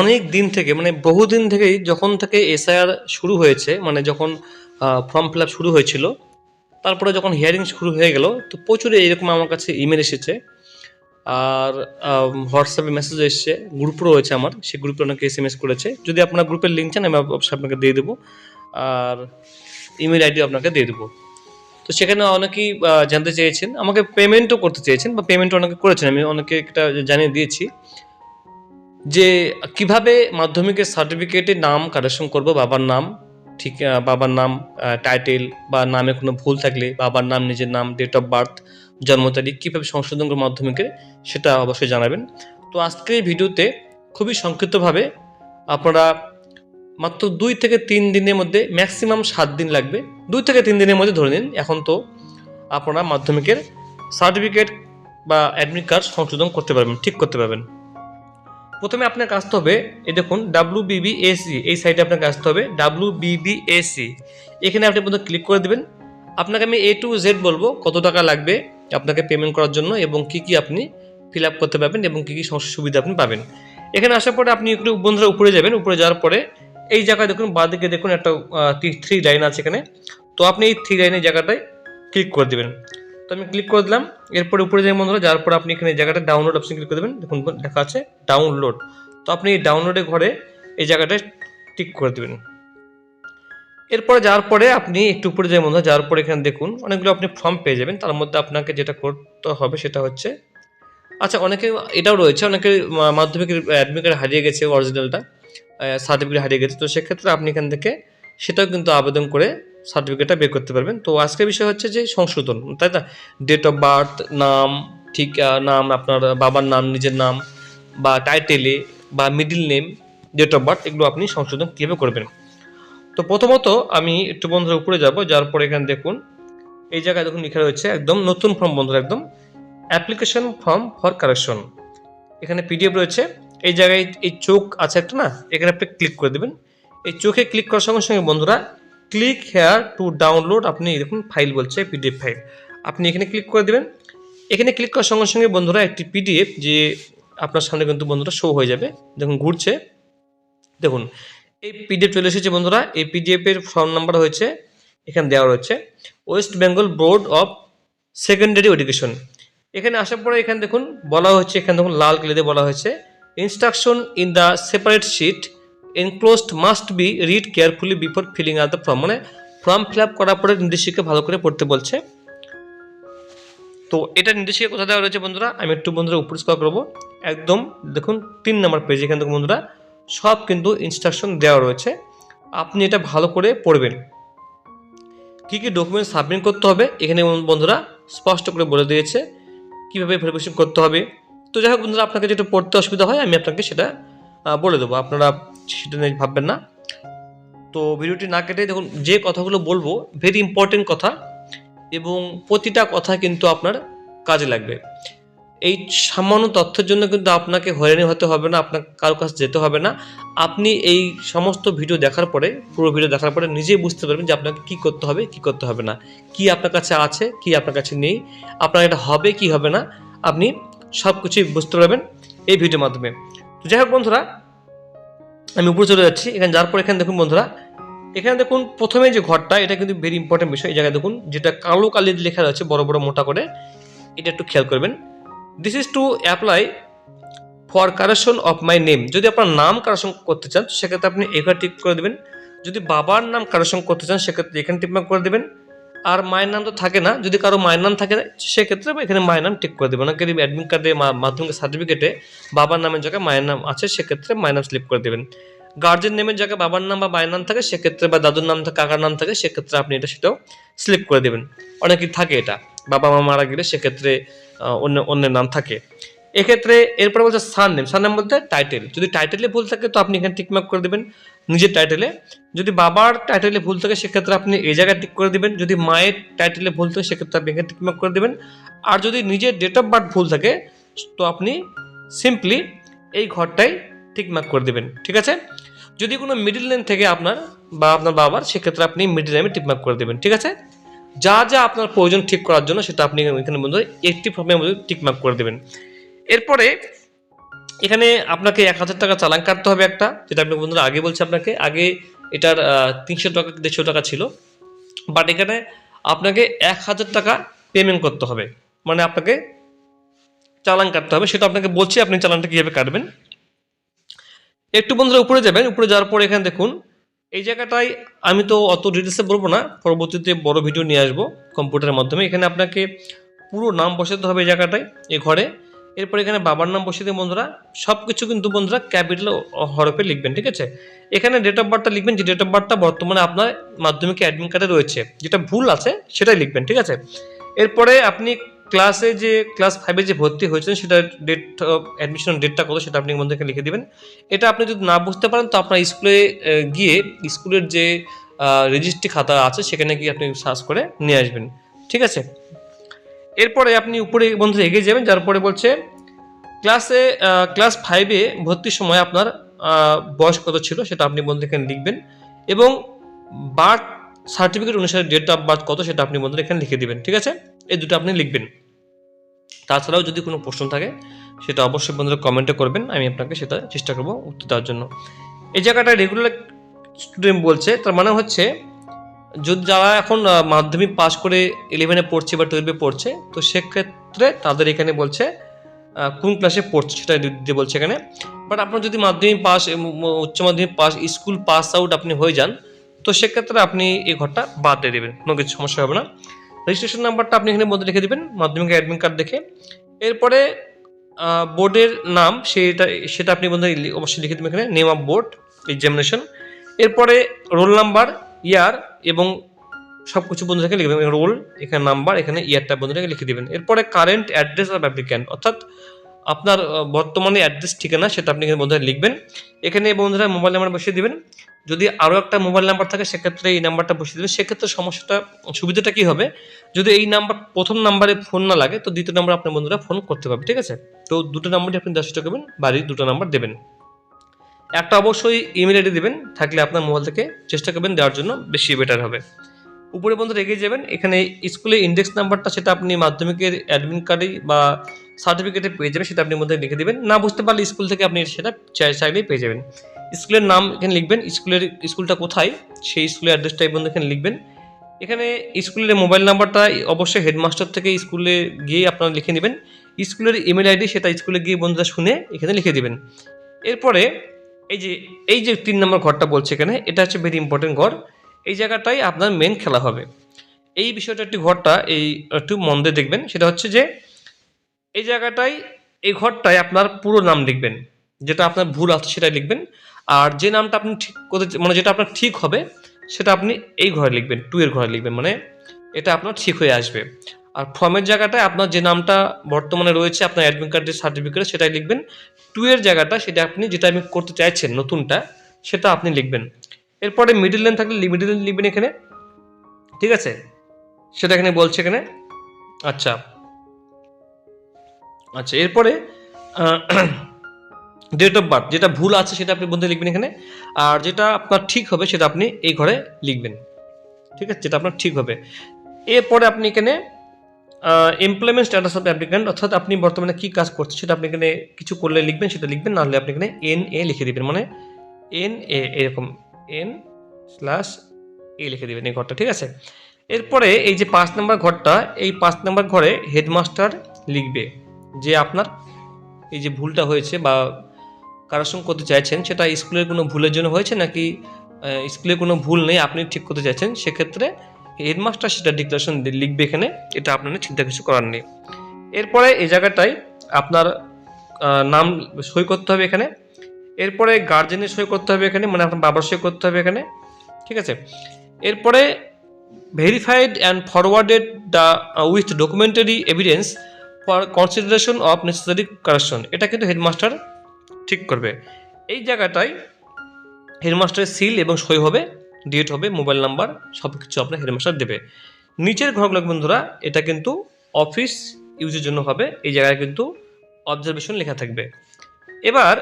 অনেক দিন থেকে মানে বহুদিন থেকেই যখন থেকে এসআইআর শুরু হয়েছে মানে যখন ফর্ম ফিল শুরু হয়েছিল, তারপরে যখন হিয়ারিং শুরু হয়ে গেল, তো প্রচুর এরকম আমার কাছে ইমেল এসেছে। আর হোয়াটসঅ্যাপে মেসেজ এসেছে গ্রুপ রয়েছে আমার সেই গ্রুপে অনেকে এস এম এস করেছে। যদি আপনার গ্রুপের লিঙ্ক চান, আমি অবশ্যই আপনাকে দিয়ে দেবো। আর ইমেল আইডি আপনাকে দিয়ে দেবো। তো সেখানে অনেকেই জানতে চেয়েছেন, আমাকে পেমেন্টও করতে চেয়েছেন, বা পেমেন্ট অনেকে করেছেন, আমি অনেকে একটা জানিয়ে দিয়েছি। যে কীভাবে মাধ্যমিকের সার্টিফিকেটে নাম কারেকশন করব, বাবার নাম, ঠিক বাবার নাম টাইটেল বা নামে কোনো ভুল থাকলে বাবার নাম, নিজের নাম ডেট অফ বার্থ জন্ম তারিখ কীভাবে সংশোধন করব মাধ্যমিকের, সেটা অবশ্যই জানাবেন। তো আজকের এই ভিডিওতে খুবই সংক্ষিপ্তভাবে আপনারা মাত্র দুই থেকে তিন দিনের মধ্যে ম্যাক্সিমাম সাত দিন লাগবে। দুই থেকে তিন দিনের মধ্যে ধরে নিন, এখন তো আপনারা মাধ্যমিকের সার্টিফিকেট বা অ্যাডমিট কার্ড সংশোধন করতে পারবেন, ঠিক করতে পারবেন। প্রথমে আপনাকে আসতে হবে, এই দেখুন ডাব্লু বিবি এসি এই সাইটে আপনাকে আসতে হবে ডাব্লু এখানে আপনি প্রথমে ক্লিক করে দেবেন। আপনাকে আমি এ টু জেড বলব, কত টাকা লাগবে আপনাকে পেমেন্ট করার জন্য এবং কি কি আপনি ফিল আপ করতে পারবেন এবং কি কি সুবিধা আপনি পাবেন। এখানে আসার পরে আপনি একটু বন্ধুরা উপরে যাবেন, উপরে যাওয়ার পরে এই জায়গায় দেখুন, বাঁদিকে দেখুন একটা থ্রি লাইন আছে এখানে। তো আপনি এই থ্রি লাইনের জায়গাটায় ক্লিক করে দেবেন। তো আমি ক্লিক করে দিলাম। এরপরে উপরে যাই বন্ধুরা যাওয়ার পর আপনি এখানে জায়গাটা ডাউনলোড অপশন ক্লিক করে দেবেন। দেখুন, লেখা আছে ডাউনলোড তো আপনি এই ডাউনলোডে ঘরে এই জায়গাটায় টিক করে দেবেন। এরপরে যাওয়ার পরে আপনি একটু উপরে যাই বন্ধুরা, যাওয়ার পরে এখানে দেখুন, অনেকগুলো আপনি ফর্ম পেয়ে যাবেন। তার মধ্যে আপনাকে যেটা করতে হবে সেটা হচ্ছে আচ্ছা অনেকে এটাও রয়েছে, অনেকে মাধ্যমিকের অ্যাডমিট কার্ড হারিয়ে গেছে অরিজিনালটা সার্টিফিকেট হারিয়ে গেছে। তো সেক্ষেত্রে আপনি এখান থেকে সেটাও কিন্তু আবেদন করে সার্টিফিকেটটা বের করতে পারবেন। তো আজকের বিষয় হচ্ছে যে সংশোধন, তাই না? ডেট অফ বার্থ নাম, ঠিক নাম, আপনার বাবার নাম, নিজের নাম বা টাইটেলে বা middle name date of birth এগুলো আপনি সংশোধন কীভাবে করবেন? তো প্রথমত আমি একটু বন্ধুরা উপরে যাব যার পরে এখানে দেখুন, এই জায়গায় দেখুন লেখা রয়েছে একদম নতুন ফর্ম বন্ধুরা, একদম অ্যাপ্লিকেশন ফর্ম ফর কারেকশন এখানে পিডিএফ রয়েছে, এই জায়গায় এই চোখ আছে একটা না, এখানে আপনি ক্লিক করে দেবেন। এই চোখে ক্লিক করার সঙ্গে সঙ্গে বন্ধুরা ক্লিক হেয়ার টু ডাউনলোড আপনি দেখুন ফাইল বলছে পিডিএফ ফাইল আপনি এখানে ক্লিক করে দেবেন। এখানে ক্লিক করার সঙ্গে সঙ্গে বন্ধুরা একটি পিডিএফ যে আপনার সামনে কিন্তু বন্ধুরা শো হয়ে যাবে। দেখুন ঘুরছে। দেখুন, এই পিডিএফ চলে এসেছে বন্ধুরা। এই পিডিএফ এর ফর্ম নাম্বার হয়েছে, এখানে দেওয়া রয়েছে। West Bengal board of secondary education এখানে আসার পরে এখানে দেখুন, বলা হচ্ছে এখানে দেখুন লাল কালিতে বলা হয়েছে। Instruction in the separate sheet enclosed must be read carefully before filling up the form মানে ফর্ম ফিল আপ করার পরে নির্দেশিকা ভালো করে পড়তে বলছে। তো এটা নির্দেশিকা কোথায় দেওয়া রয়েছে বন্ধুরা? আমি একটু বন্ধুরা উপর স্কল করব। একদম দেখুন, তিন নম্বর পেজ এখানে দেখুন বন্ধুরা, সব কিন্তু ইনস্ট্রাকশন দেওয়া রয়েছে। আপনি এটা ভালো করে পড়বেন। কী কী ডকুমেন্ট সাবমিট করতে হবে, এখানে বন্ধুরা স্পষ্ট করে বলে দিয়েছে। কীভাবে ভেরিফিকেশন করতে হবে? তো যাই হোক বন্ধুরা, আপনাকে যেটা পড়তে অসুবিধা হয়, আমি আপনাকে সেটা বলে দেবো। আপনারা সেটা নিয়ে ভাববেন না। তো ভিডিওটি না কেটে দেখুন, যে কথাগুলো বলব ভেরি ইম্পর্টেন্ট কথা এবং প্রতিটা কথা কিন্তু আপনার কাজে লাগবে। এই সামান্য তথ্যের জন্য কিন্তু আপনাকে হয়রানি হতে হবে না আপনার কারও কাছে যেতে হবে না। আপনি এই সমস্ত ভিডিও দেখার পরে, পুরো ভিডিও দেখার পরে নিজেই বুঝতে পারবেন যে আপনাকে কি করতে হবে, কি করতে হবে না। কি আপনার কাছে আছে, কি আপনার কাছে নেই, আপনার এটা হবে, কি হবে না, আপনি সব কিছুই বুঝতে পারবেন এই ভিডিওর মাধ্যমে। তো যাই হোক বন্ধুরা আমি উপরে চলে যাচ্ছি, এখানে যার পর এখানে দেখুন বন্ধুরা, এখানে দেখুন প্রথমে যে ঘরটা, এটা কিন্তু ভেরি ইম্পর্টেন্ট বিষয়, এই জায়গায় দেখুন, যেটা কালো কালি লেখা রয়েছে, বড় বড় মোটা করে, এটা একটু খেয়াল করবেন। This is to apply for correction of my name যদি আপনার নাম কারেকশন করতে চান, সেক্ষেত্রে আপনি এখানে টিক করে দেবেন। যদি বাবার নাম কারেকশন করতে চান, সেক্ষেত্রে এখানে টিক করে দেবেন। আর মায়ের নাম তো থাকে না। যদি কারও মায়ের নাম থাকে, সেক্ষেত্রে এখানে মায়ের নাম টিক করে দেবেন অনেকের অ্যাডমিট কার্ডে মাধ্যমিক সার্টিফিকেটে বাবার নামের জায়গায় মায়ের নাম আছে, সেক্ষেত্রে মায়ের নাম স্লিপ করে দেবেন। গার্জেন নেমের জায়গায় বাবার নাম বা মায়ের নাম থাকে, সেক্ষেত্রে বা দাদুর নাম থাকে, কাকার নাম থাকে, সেক্ষেত্রে আপনি এটা সেটাও স্লিপ করে দেবেন। অনেকেই থাকে এটা। বাবা, মা মারা গেলে সেক্ষেত্রে অন্য অন্যের নাম থাকে। এক্ষেত্রে এরপরে বলছে সার নেম সার নেম বলতে টাইটেল যদি টাইটেলে ভুল থাকে, তো আপনি এখানে টিকমার্ক করে দেবেন। নিজের টাইটেলে যদি বাবার টাইটেলে ভুল থাকে, সেক্ষেত্রে আপনি এই জায়গায় টিক করে দেবেন। যদি মায়ের টাইটেলে ভুল থাকে, সেক্ষেত্রে আপনি এখানে টিকমার্ক করে দেবেন। আর যদি নিজের ডেট অফ বার্থ ভুল থাকে, তো আপনি সিম্পলি এই ঘরটাই টিকমার্ক করে দেবেন। ঠিক আছে? যদি কোনো মিডিল নেম থেকে আপনার বা আপনার বাবার, সেক্ষেত্রে আপনি মিডিল নেমে টিকমার্ক করে দেবেন। ঠিক আছে? যা যা আপনার প্রয়োজন ঠিক করার জন্য, সেটা আপনি এখানে বন্ধু একটি ফর্মের মধ্যে টিকমার্ক করে দেবেন। এরপরে এখানে আপনাকে এক হাজার টাকা চালান কাটতে হবে একটা, যেটা আপনি বন্ধুরা আগে বলছি আপনাকে। আগে এটার তিনশো টাকা, দেড়শো টাকা ছিল। বাট এখানে আপনাকে এক হাজার টাকা পেমেন্ট করতে হবে। মানে আপনাকে চালান কাটতে হবে। সেটা আপনাকে বলছি, আপনি চালানটা কীভাবে কাটবেন। একটু বন্ধুরা উপরে যাবেন। উপরে যাওয়ার পর এখানে দেখুন, এই জায়গাটায় আমি তো অত ডিটেলসে বলব না। পরবর্তীতে বড় ভিডিও নিয়ে আসব কম্পিউটারের মাধ্যমে। এখানে আপনাকে পুরো নাম বসাতে হবে এই জায়গাটায় এ ঘরে। এরপর এখানে বাবার নাম বসিয়ে দিয়ে বন্ধুরা। সব কিছু কিন্তু বন্ধুরা ক্যাপিটাল হরফে লিখবেন, ঠিক আছে? এখানে ডেট অফ বার্থটা লিখবেন, যে ডেট অফ বার্থটা বর্তমানে আপনার মাধ্যমিকে অ্যাডমিট কার্ডে রয়েছে। যেটা ভুল আছে, সেটাই লিখবেন, ঠিক আছে? এরপরে আপনি ক্লাসে যে ক্লাস ফাইভে যে ভর্তি হয়েছেন, সেটা ডেট অ্যাডমিশন ডেটটা কত, সেটা আপনি বন্ধুকে লিখে দেবেন। এটা আপনি যদি না বুঝতে পারেন, তো আপনার স্কুলে গিয়ে স্কুলের যে রেজিস্ট্রি খাতা আছে, সেখানে গিয়ে আপনি সার্চ করে নিয়ে আসবেন, ঠিক আছে? এরপরে আপনি উপরে বন্ধু এগিয়ে যাবেন, যার পরে বলছে ক্লাসে ক্লাস ফাইভে ভর্তির সময় আপনার বয়স কত ছিল সেটা আপনি বন্ধু এখানে লিখবেন এবং বার্থ সার্টিফিকেট অনুসারে ডেট অফ বার্থ কত সেটা আপনি বন্ধু এখানে লিখে দিবেন, ঠিক আছে? এই দুটো আপনি লিখবেন। তাছাড়াও যদি কোনো প্রশ্ন থাকে, সেটা অবশ্যই বন্ধুরা কমেন্টে করবেন, আমি আপনাকে সেটা চেষ্টা করব উত্তর দেওয়ার জন্য। এই জায়গাটা রেগুলার স্টুডেন্ট বলছে, তার মানে হচ্ছে যদি যারা এখন মাধ্যমিক পাশ করে ইলেভেনে পড়ছে বা টুয়েলভে পড়ছে, তো সেক্ষেত্রে তাদের এখানে বলছে কোন ক্লাসে পড়ছে সেটা দিতে বলছে এখানে। বাট আপনার যদি মাধ্যমিক পাস উচ্চ মাধ্যমিক পাস স্কুল পাস আউট আপনি হয়ে যান, তো সেক্ষেত্রে আপনি এই ঘরটা বাদ দিয়ে দেবেন, কোনো কিছু সমস্যা হবে না। রেজিস্ট্রেশন নাম্বারটা আপনি এখানে মধ্যে লিখে দেবেন, মাধ্যমিক অ্যাডমিট কার্ড দেখে। এরপরে বোর্ডের নাম, সেটা সেটা আপনি বন্ধু অবশ্যই লিখে দেবেন এখানে নেম অফ বোর্ড এক্সামিনেশন এরপরে রোল নাম্বার ইয়ার এবং সব কিছু বন্ধুদেরকে লিখে দেবেন, রোল, এখানে নাম্বার, এখানে ইয়ারটা বন্ধুদেরকে লিখে দেবেন। এরপরে কারেন্ট অ্যাড্রেস অফ অ্যাপ্লিক্যান্ট, অর্থাৎ আপনার বর্তমানে অ্যাড্রেস ঠিকানা সেটা আপনি এখানে বন্ধুরা লিখবেন। এখানে বন্ধুরা মোবাইল নাম্বার বসিয়ে দিবেন। যদি আরও একটা মোবাইল নাম্বার থাকে, সেক্ষেত্রে এই নাম্বারটা বসিয়ে দেবেন। সেক্ষেত্রে সমস্যাটা, সুবিধাটা কী হবে? যদি এই নাম্বার, প্রথম নাম্বারে ফোন না লাগে, তো দ্বিতীয় নাম্বার আপনার বন্ধুরা ফোন করতে পারবে, ঠিক আছে? তো দুটো নাম্বারই আপনি চেষ্টা করবেন, বাড়ির দুটো নাম্বার দেবেন। একটা অবশ্যই ইমেল আইডি দেবেন, থাকলে আপনার মোবাইল থেকে চেষ্টা করবেন দেওয়ার জন্য, বেশি বেটার হবে। উপরে বন্ধুরা এগিয়ে যাবেন, এখানে স্কুলে ইন্ডেক্স নাম্বারটা সেটা আপনি মাধ্যমিকের অ্যাডমিন কার্ডে বা সার্টিফিকেটে পেয়ে যাবেন, সেটা আপনি মধ্যে লিখে দেবেন। না বুঝতে পারলে স্কুল থেকে আপনি সেটা চাই- চাইলেই পেয়ে যাবেন। স্কুলের নাম এখানে লিখবেন স্কুলের স্কুলটা কোথায়, সেই স্কুলের অ্যাড্রেসটা এই বন্ধু এখানে লিখবেন। এখানে স্কুলের মোবাইল নাম্বারটা অবশ্যই হেডমাস্টার থেকে স্কুলে গিয়ে আপনারা লিখে নেবেন। স্কুলের ইমেল আইডি সেটা স্কুলে গিয়ে বন্ধুরা শুনে এখানে লিখে দেবেন। এরপরে এই যে এই যে তিন নম্বর ঘরটা বলছে এখানে, এটা হচ্ছে ভেরি ইম্পর্টেন্ট ঘর। এই জায়গাটাই আপনার মেন খেলা হবে। এই বিষয়টা একটি ঘরটা, এই একটু মন দিয়ে দেখবেন, সেটা হচ্ছে যে, এই জায়গাটায় এই ঘরটায় আপনার পুরো নাম লিখবেন। যেটা আপনার ভুল আছে সেটাই লিখবেন। আর যে নামটা আপনি ঠিক করতে মানে যেটা আপনার ঠিক হবে, সেটা আপনি এই ঘরে লিখবেন টু এর ঘরে লিখবেন মানে এটা আপনার ঠিক হয়ে আসবে। আর ফর্মের জায়গাটায় আপনার যে নামটা বর্তমানে রয়েছে, আপনার অ্যাডমিট কার্ডের সার্টিফিকেট সেটাই লিখবেন। টু এর জায়গাটা সেটা আপনি যেটা আপনি করতে চাইছেন নতুনটা, সেটা আপনি লিখবেন। এরপরে মিডিল লাইন থাকলে মিডিল লাইন লিখবেন এখানে। ঠিক আছে? সেটা এখানে বলছে এখানে। আচ্ছা। আচ্ছা এরপরে ডেট অফ বার্থ যেটা ভুল আছে সেটা আপনি বন্ধু লিখবেন এখানে। আর যেটা আপনার ঠিক হবে সেটা আপনি এই ঘরে লিখবেন। ঠিক আছে? যেটা আপনার ঠিক হবে। এরপরে আপনি এখানে এমপ্লয়মেন্ট স্ট্যাটাস অফ অ্যাপ্লিক্যান্ট অর্থাৎ আপনি বর্তমানে কী কাজ করছেন সেটা আপনি এখানে কিছু করলে লিখবেন, সেটা লিখবেন, নাহলে আপনি এখানে এন এ লিখে দিবেন। মানে এন এ এরকম এন স্ল্যাশ এ লিখে দেবেন এই ঘরটা, ঠিক আছে? এরপরে এই যে পাঁচ নম্বর ঘরটা, এই পাঁচ নম্বর ঘরে হেডমাস্টার লিখবে যে আপনার এই যে ভুলটা হয়েছে বা কারোর সঙ্গে করতে চাইছেন, সেটা স্কুলের কোনো ভুলের জন্য হয়েছে নাকি স্কুলে কোনো ভুল নেই, আপনি ঠিক করতে চাইছেন, সেক্ষেত্রে হেডমাস্টার সেটা ডিক্লারেশন লিখবে এখানে, এটা আপনার চিন্তা কিছু করার নেই। এরপরে এই জায়গাটায় আপনার নাম সই করতে হবে এখানে। এরপরে গার্জেনের সই করতে হবে এখানে মানে আপনার বাবার সই করতে হবে এখানে, ঠিক আছে? এরপরে verified and forwarded the with documentary evidence for consideration of necessary correction এটা কিন্তু হেডমাস্টার ঠিক করবে। এই জায়গাটায় হেডমাস্টারের সিল এবং সই হবে। ডেট হবে মোবাইল নাম্বার সব কিছু আপনার হেডমাস্টার দেবে। নিচের ঘরগুলো বন্ধুরা, এটা কিন্তু অফিস ইউজের জন্য হবে, এই জায়গায় কিন্তু অবজারভেশন লেখা থাকবে। এবার,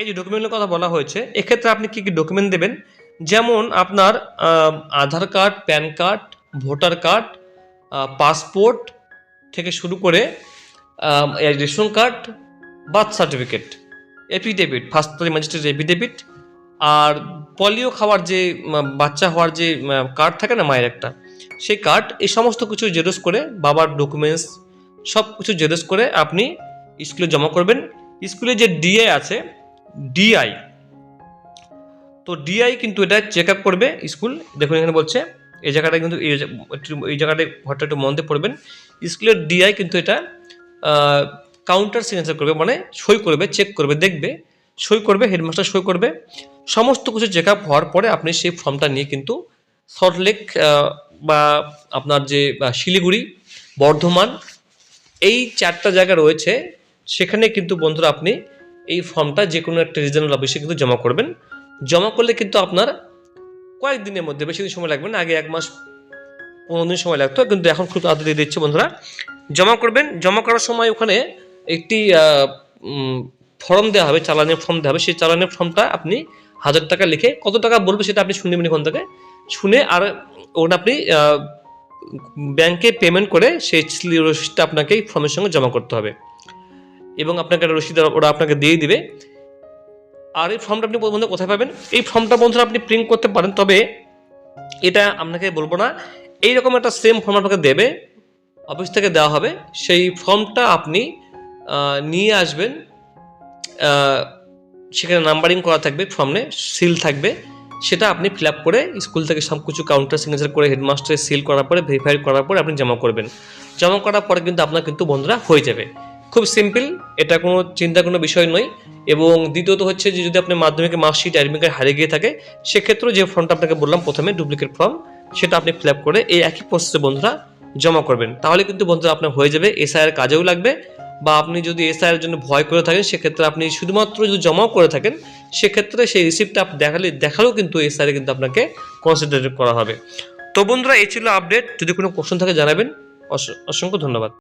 এই যে ডকুমেন্টের কথা বলা হয়েছে, এক্ষেত্রে আপনি কী কী ডকুমেন্ট দেবেন? যেমন আপনার Aadhaar card, PAN card, voter card passport থেকে শুরু করে ration card birth certificate affidavit first magistrate affidavit আর পলিও খাওয়ার যে বাচ্চা হওয়ার যে কার্ড থাকে না মায়ের একটা, সেই কার্ড এই সমস্ত কিছু জেরক্স করে বাবার ডকুমেন্টস সব কিছু জেরক্স করে আপনি স্কুলে জমা করবেন। স্কুলে যে ডিআই আছে ডিআই তো ডিআই কিন্তু এটা চেক আপ করবে স্কুল দেখুন এখানে বলছে, এই জায়গাটা কিন্তু, এই জায়গাটায় ঘরটা একটু মন দিয়ে পড়বেন। স্কুলের ডিআই কিন্তু এটা কাউন্টার সিগনেচার করবে মানে সই করবে চেক করবে, দেখবে। সই করবে হেডমাস্টার সই করবে। সমস্ত কিছু চেক আপ হওয়ার পরে আপনি সেই ফর্মটা নিয়ে কিন্তু সল্টলেক বা আপনার যে শিলিগুড়ি, বর্ধমান, এই চারটা জায়গা রয়েছে। সেখানে কিন্তু বন্ধুরা আপনি এই ফর্মটা যে কোনো একটা রিজনাল অফিসে কিন্তু জমা করবেন। জমা করলে কিন্তু আপনার কয়েকদিনের মধ্যে, বেশি দিন সময় লাগবে না, আগে এক মাস, পনেরো দিন সময় লাগতো, কিন্তু এখন খুব তাড়াতাড়ি দিচ্ছে বন্ধুরা। জমা করবেন। জমা করার সময় ওখানে একটি ফর্ম দেওয়া হবে, চালানের ফর্ম দেওয়া হবে, সেই চালানের ফর্মটা আপনি হাজার টাকা লিখে কত টাকা বলবে সেটা আপনি শুনে নেবেন থেকে। শুনে আর ওটা আপনি ব্যাংকে পেমেন্ট করে সেই রসিদটা আপনাকে এই ফর্মের সঙ্গে জমা করতে হবে। এবং আপনাকে একটা রসিদ ওরা আপনাকে দিয়ে দিবে। আর এই ফর্মটা আপনি বন্ধু কোথায় পাবেন? এই ফর্মটা বন্ধুরা আপনি প্রিন্ট করতে পারেন, তবে এটা আপনাকে বলব না, এইরকম একটা সেম ফর্ম আপনাকে দেবে অফিস থেকে দেওয়া হবে। সেই ফর্মটা আপনি নিয়ে আসবেন সেখানে নাম্বারিং করা থাকবে ফর্মে সিল থাকবে। সেটা আপনি ফিল আপ করে স্কুল থেকে সব কিছু কাউন্টার সিগনেচার করে হেডমাস্টারে সিল করার পরে ভেরিফাই করার পরে আপনি জমা করবেন। জমা করার পরে কিন্তু আপনার কিন্তু বন্ধুরা হয়ে যাবে। খুব সিম্পল এটা কোনো চিন্তার কোনো বিষয় নয়। এবং দ্বিতীয়ত হচ্ছে যে, যদি আপনি মাধ্যমিকে মার্কশিট অ্যাডমিট কার্ড হারিয়ে গিয়ে থাকে, সেক্ষেত্রেও যে ফর্মটা আপনাকে বললাম প্রথমে ডুপ্লিকেট ফর্ম সেটা আপনি ফিল আপ করে এই একই প্রসেসে বন্ধুরা জমা করবেন। তাহলে কিন্তু বন্ধুরা আপনার হয়ে যাবে এসআইয়ের কাজেও লাগবে। বা আপনি যদি এসআইয়ের জন্য ভয় করে থাকেন, সেক্ষেত্রে আপনি শুধুমাত্র যদি জমাও করে থাকেন, সেক্ষেত্রে সেই রিসিপ্টটা আপনি দেখালে দেখালেও কিন্তু এসআইয়ে কিন্তু আপনাকে কনসিডার করা হবে। তো বন্ধুরা, এই ছিল আপডেট যদি কোনো কোশ্চেন থাকে জানাবেন। অসংখ্য ধন্যবাদ।